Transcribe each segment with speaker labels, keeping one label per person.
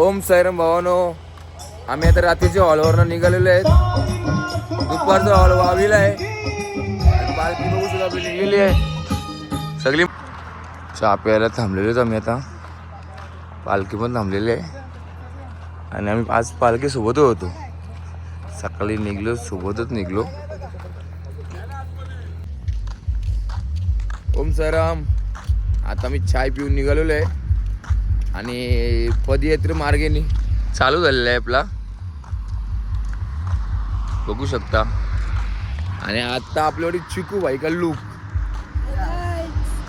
Speaker 1: ओम serum भावानो आम्ही आता रात्रीच्या हॉलवरनं निघालेलो आहेत. दुपारचा हॉल वावीला आहे. पालखी बघू सुद्धा आपली निघलेली आहे. सगळी चहा प्यायला थांबलेलोच आम्ही आता. पालखी पण थांबलेली आहे. आणि आम्ही आज पालखी सोबत होतो. सकाळी निघलो सोबतच निघलो. ओम साईराम आता मी चाय पिऊन निघालेलो आहे. आणि पदयात्रे मार्गेने. चालू झालेला आहे आपला. बघू शकता. आणि आता आपल्याकडे चिकू भाई का लूक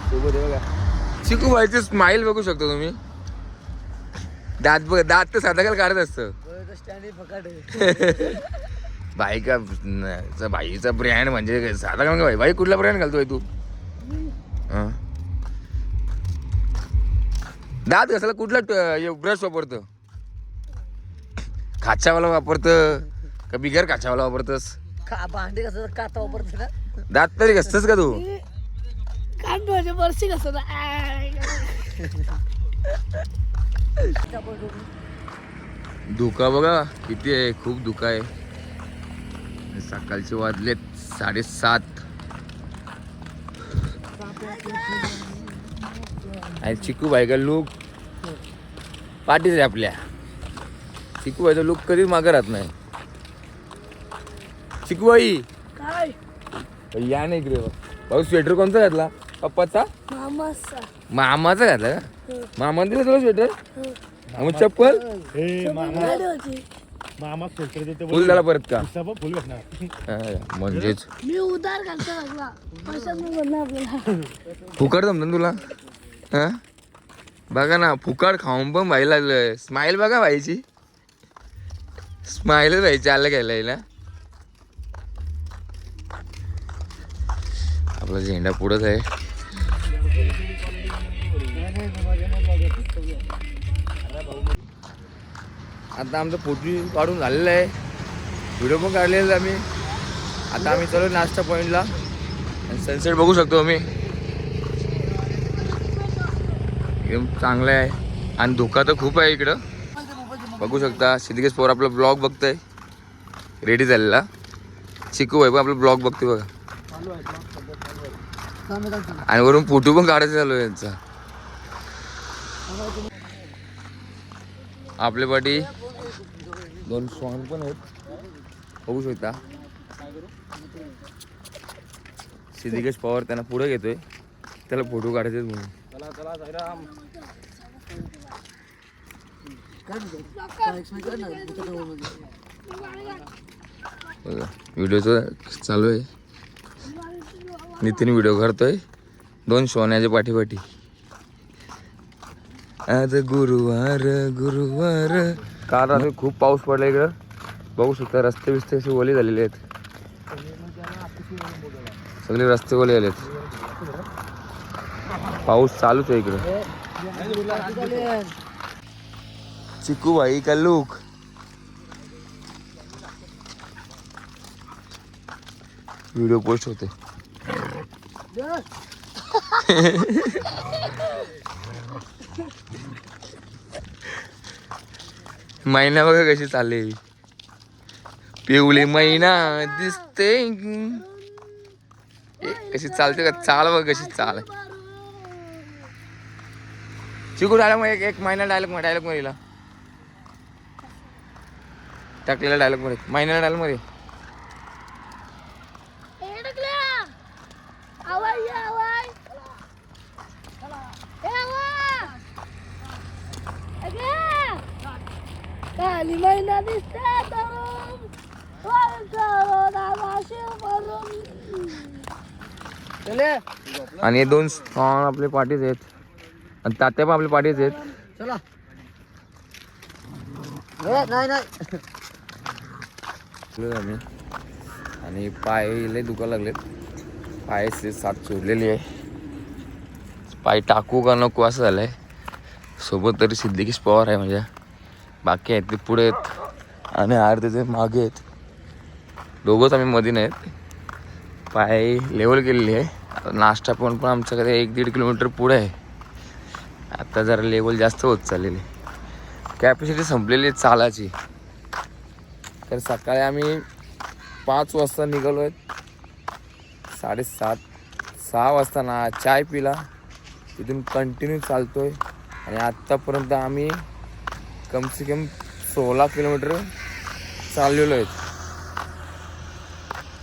Speaker 1: सोबत आहे बघा. चिकू भाईचे स्माइल बघू शकता तुम्ही. दात बघ दात तर साधा काल काढत असतं. भाई का भाईचा ब्रँड म्हणजे साधा का भाई भाई कुठला ब्रँड घालतोय तू? हं. दात घासायला कुठला ब्रश वापरतं? खाच्यावाला वापरतं का बिगर खाच्यावाला वापरतस?
Speaker 2: भांडी कसं काटा वापरते ना
Speaker 1: दात तरी घसतस का तू?
Speaker 3: कांड बरशी कसं
Speaker 1: धुका बघा किती आहे खूप धुका आहे. सकाळचे वाजलेत साडेसात. आणि चिकू भाई का लूक पाठीच आहे आपल्या. चिकू भाईचा लूक कधीच मागं राहत नाही. चिकू भाई
Speaker 3: काय?
Speaker 1: या नाही इकडे भाऊ स्वेटर कोणता घातला? पप्पाचा?
Speaker 3: मामाचा.
Speaker 1: घातला का? मामाने दिलं तुला स्वेटर मग चप्पल?
Speaker 4: मामा देते
Speaker 1: फुल झाला परत का?
Speaker 4: सब फुल भेटणार.
Speaker 1: हा, म्हणजेच.
Speaker 3: मी उधार घालता
Speaker 1: फुकट जमतं ना तुला? हा? बघा ना फुकाड खाऊन पण भाई लागलं स्माईल बघा भाईची स्माईलच व्हायची आलं घ्यायला हिला आपला झेंडा पुढंच आहे. आता आमचं फोटो काढून झालेलं आहे. व्हिडिओ पण काढलेला आम्ही. आता आम्ही चलो नाश्ता पॉईंटला आणि सनसेट बघू शकतो आम्ही. एकदम चांगलं आहे. आणि धोका तर खूप आहे इकडं. बघू शकता सिद्धिकेश पोर आपला ब्लॉग बघतोय. रेडी झालेला. चिकू भाई पण आपला ब्लॉग बघते बघा. आणि वरून फोटो पण काढायचा चालू आहे यांचा. आपल्या पाठी दोन सॉन्ग पण आहेत. बघू शकता. सिद्धिकेश पवार त्यांना पुढे घेतोय. त्याला फोटो काढायचे आहेत म्हणून बघा व्हिडिओचं चालू आहे. नितीन व्हिडिओ करतोय दोन सोन्याच्या पाठीपाठी. आज गुरुवार गुरुवार. काल रात्री खूप पाऊस पडला इकडं. बघू शकता रस्ते बिस्ते असे ओले झालेले आहेत. सगळे रस्ते ओले झालेत. पाऊस चालूच आहे इकडं. चिकू भाई का लूक? व्हिडिओ पोस्ट होते. महिना बघा कशी चालले. पिवळी महिना दिसते. कशी चालते का? चाल बघ कशी चाल. चिकू डायलॉग एक- एक महिना डायलॉगमध्ये डायलॉगमध्ये लिहिला. टाकलेला डायलॉगमध्ये. महिन्याला
Speaker 3: डायलॉगमध्ये. काली महिना दिसते
Speaker 1: आणि दोन आपले पाठीच आहेत. आणि तात्या पण आपल्या पाठीच आहेत.
Speaker 2: चला. नाही
Speaker 1: आम्ही. आणि पाय लय दुखा लागलेत. पायाचे साथ चोरलेली आहे. पाय टाकू का नको असं झालंय. सोबत तरी सिद्धिकेश पवार आहे माझ्या. बाकी आहेत ते पुढे आहेत. आणि अर्धे ते मागे आहेत. दोघंच आम्ही मध्ये नाहीत पाय लेवल केलेली आहे. नाश्ता पण पण आमच्याकडे एक दीड किलोमीटर पुढे आहे. आता जरा लेवल जास्त होत चाललेली. कॅपॅसिटी संपलेली आहे चालाची. तर सकाळी आम्ही पाच वाजता निघालो आहेत साडेसात सहा वाजता ना चाय पिला. तिथून कंटिन्यू चालतो आहे आणि आत्तापर्यंत आम्ही कमसे कम सोळा किलोमीटर चाललेलो आहेत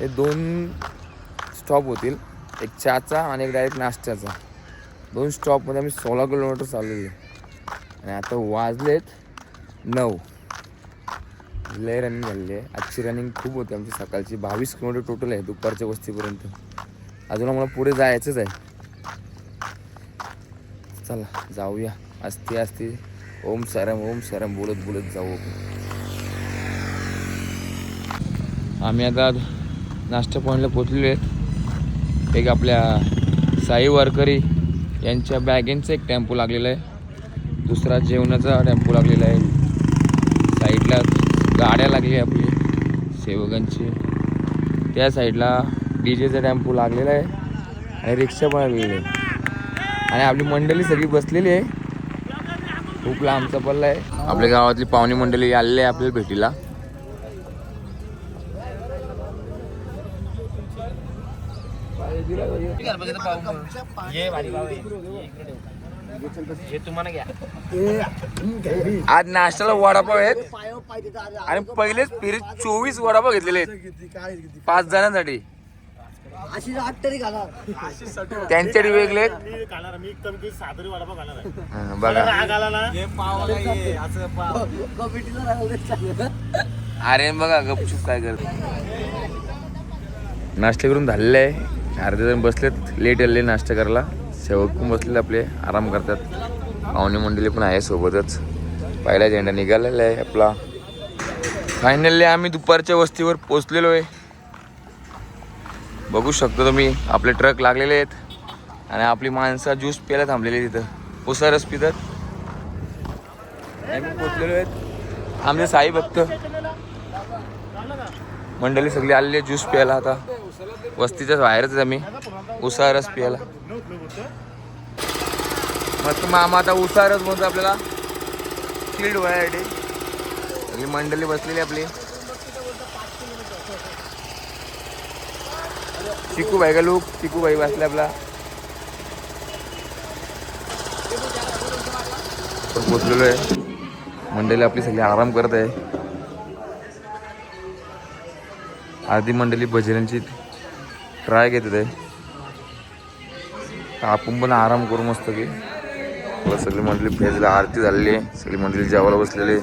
Speaker 1: हे दोन स्टॉप होतील. एक चहाचा आणि एक डायरेक्ट नाश्त्याचा. दोन स्टॉपमध्ये आम्ही सोळा किलोमीटर चाललेलो आहे. आणि आता वाजलेत नऊ. लय रनिंग झालेली आहे. आजची रनिंग खूप होती आमची सकाळची. बावीस किलोमीटर टोटल आहे दुपारच्या वस्तीपर्यंत. अजून आम्हाला पुढे जायचंच आहे. चला जाऊया. असते असते ओम सरम ओम सरम बोलत बोलत जाऊ. आपण आम्ही आता नाश्ता पॉईंटला पोचलेलो आहेत. एक आपल्या साई वारकरी यांच्या बॅगेंचा एक टेम्पो लागलेला आहे. दुसरा जेवणाचा टेम्पो लागलेला आहे. साईडला गाड्या लागली आपली सेवकांची. त्या साईडला डी जेचा टेम्पो लागलेला आहे आणि रिक्षा पण लागलेली आहे. आणि आपली मंडळी सगळी बसलेली आहे. खूप लांबचा पल्ला आहे. आपल्या गावातली पाहुणी मंडळी आलेली आहे आपल्याला भेटीला. आज नाश्त्याला वडापाव आहेत. आणि पहिलेच फिरीत चोवीस वडापाव घेतलेले आहेत. पाच जणांसाठी.
Speaker 2: अशी आठ तरी घाला
Speaker 1: त्यांच्यासाठी वेगळे आहेत.
Speaker 4: मी खाणार मी कमी कमी सादरी वडापाव खाणार आहे.
Speaker 1: हा,
Speaker 4: मला
Speaker 1: बघा
Speaker 4: राग आला ना?
Speaker 2: कमिटीला राहिलं चालेल
Speaker 1: अरे बघा गपचूप काय करत नाश्ता करून झालेले आहे. अर्धे जण बसलेत लेट आले नाश्ता करायला. सेवक पण बसलेले आपले आराम करतात. पाहुणे मंडळी पण आहे सोबतच. पहिला झेंडा निघालेला आहे आपला. फायनली आम्ही दुपारच्या वस्तीवर पोचलेलो आहे. बघू शकतो तुम्ही आपले ट्रक लागलेले आहेत आणि आपली माणसं ज्यूस प्यायला थांबलेली तिथं उसारस पितात. पोचलेलो आहेत. आमचे साई भक्त. मंडळी सगळी आलेली ज्यूस प्यायला आता. वस्तीच्याच बाहेरच आहे आम्ही उसा रस प्यायला. मस्त मामा आता उसा रस म्हणतो आपल्याला चिल्ड व्हायसाठी मंडळी बसलेली आपली. चिकू भाई का लोक चिकू भाई बसले आपला. पोचलेलो आहे. मंडळी आपली सगळी आराम करत आहे. अर्धी मंडळी भजनांची ट्राय घेते आहे आपण पण आराम करू मस्त की. सगळी मंडळी फेजला आरती झालेली. आहे सगळी मंडळी जेवायला बसलेली.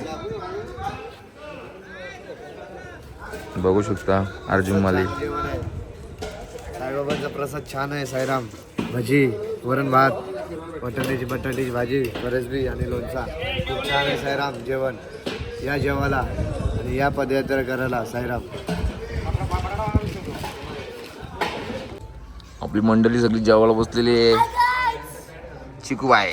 Speaker 1: बघू शकता अर्जुन माली.
Speaker 5: साईबाबांचा प्रसाद छान आहे साईराम. भजी वरण भात बटाट्याची बटाट्याची भाजी फरसबी आणि लोणचा. खूप छान आहे साईराम जेवण. या जेवायला आणि या पदयात्रा करायला साईराम.
Speaker 1: आपली मंडळी सगळी जेवायला बसलेली आहे. चिकू बाय.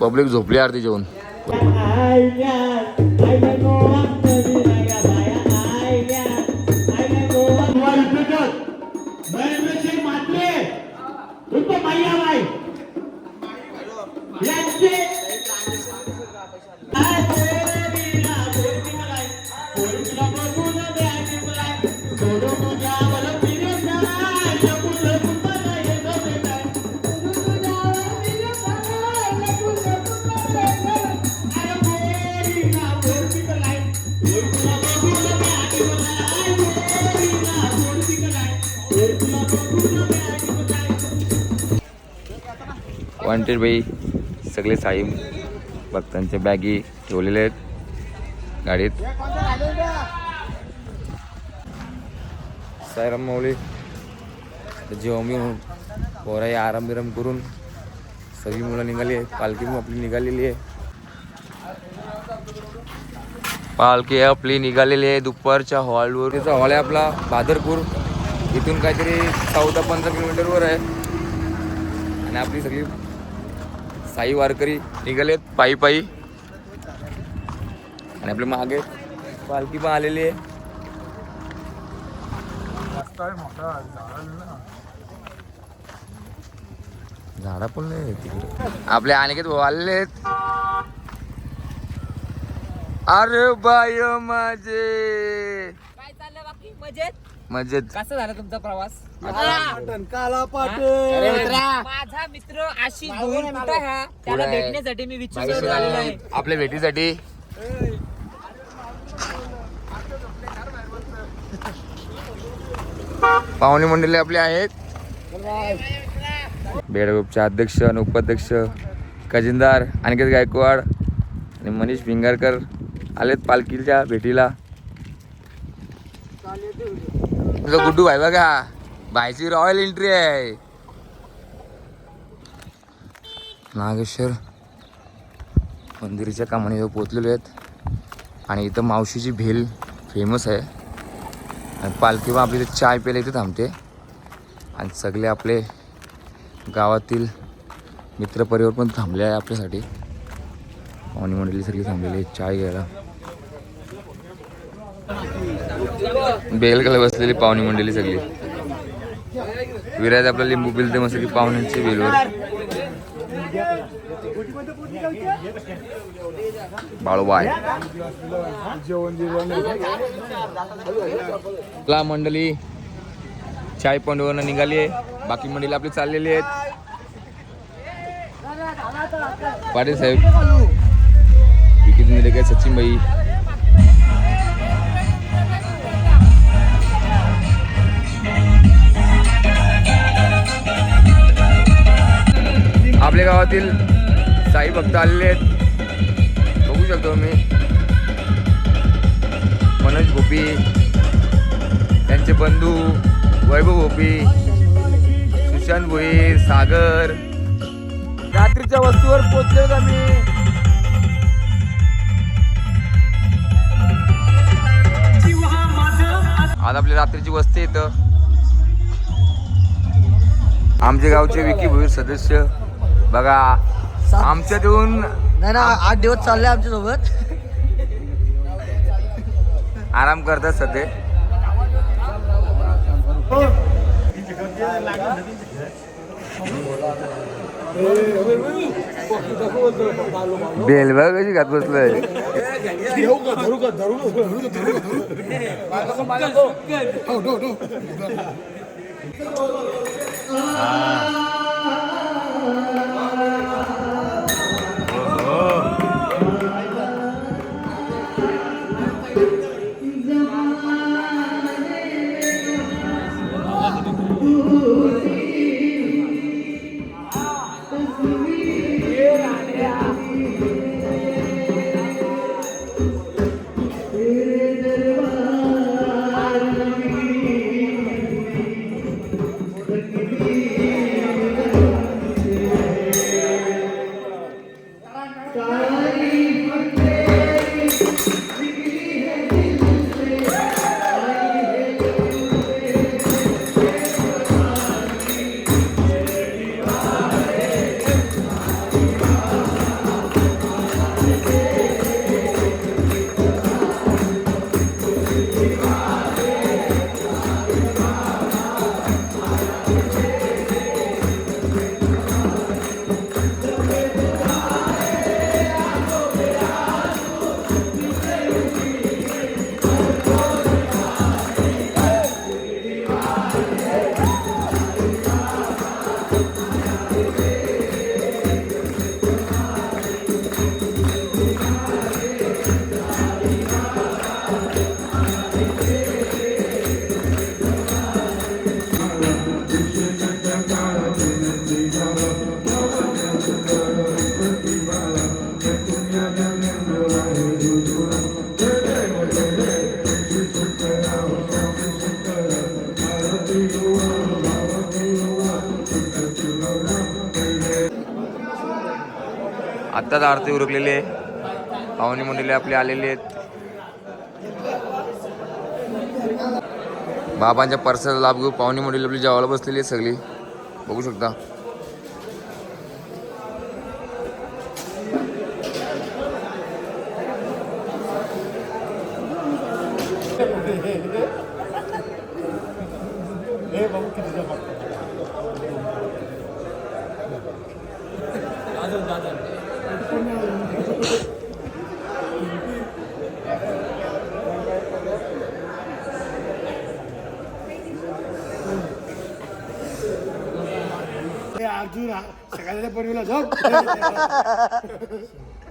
Speaker 1: पब्लिक झोपली आरती जेवण. वॉन्टेड बाई सगळे साई भक्तांच्या बॅगी ठेवलेले आहेत गाडीत. साईराम माऊली जेवण घेऊन पोराही आराम बिराम करून सगळी मुलं निघाली आहे पालखी आपली निघालेली आहे. पालखी आपली निघालेली आहे दुपारच्या हॉलवर. त्याचा हॉल आहे आपला बादरपूर. इथून काहीतरी चौदा पंधरा किलोमीटरवर आहे. आणि आपली सगळी साई वारकरी निघालेत पायी पायी. आणि आपल्या मागे पालखी पण आलेली आहे. झाडा पण नाही तिकडे. आपले अनिकेत भाऊ आलेले अरे बाय माझे.
Speaker 6: काय चाललं बाकी? मजेत?
Speaker 1: मजेत.
Speaker 6: कसा झाला तुमचा प्रवास?
Speaker 2: काला
Speaker 6: माझा मित्र आशिष भोईर कुठं हा? त्याला
Speaker 1: पुढं.
Speaker 6: भेटण्यासाठी मी विचार आलेलो आहे.
Speaker 1: आपल्या भेटीसाठी. पाहुणे मंडळी आपले आहेत. बेडग्रुपचे अध्यक्ष आणि उपाध्यक्ष खजिनदार अनिकेत गायकवाड आणि मनीष भिंगारकर आलेत पालखीच्या भेटीला. तुझा गुड्डू भाई बघा. भाईची रॉयल एंट्री आहे. नागेश्वर मंदिराच्या कामाने इथं पोचलेले आहेत. आणि इथं मावशीची भेल फेमस आहे. आणि पालखी बा आपली चाय प्यायला इथे थांबते. आणि सगळे आपले गावातील मित्रपरिवार पण थांबले आहे आपल्यासाठी. पाहुणी मंडळी सगळी थांबलेली आहे चाय घ्यायला. बेलकडे बसलेली पाहुणे मंडळी सगळी. विराज आपला लिंबू पिलते मस्त की पाहुण्यांची बेलवर बाळूबाय ला मंडळी चाय पंडवरनं निघाली आहे बाकी मंडळी आपली चाललेली आहेत. पाटील साहेब. विकित निघले काय सचिन भाई आपल्या गावातील साई भक्त आलेले आहेत. बघू शकतो मी मनोज भोपी त्यांचे बंधू वैभव भोपी सुशांत भोईर सागर. रात्रीच्या वस्तूवर पोचले मी आज आपली रात्रीची वस्ती इथं. आमच्या गावचे विकी भोईर सदस्य. बघा आमच्यात येऊन
Speaker 2: नाही ना आठ दिवस चालले आमच्यासोबत
Speaker 1: आराम करतात सध्या. बेल बघ कशी घात बसलंय. Yeah, yeah. Thank you. आत्ताच आरती उरकलेली आहे. पाहुणे मंडळी आपले आलेले आहेत. बाबांच्या परसाचा लाभ घेऊ पाहुणे मंडळी आपली जेवायला बसलेली आहे सगळी. बघू शकता.
Speaker 4: अर्जुन हा सगळ्यांच्या पनवेला झोप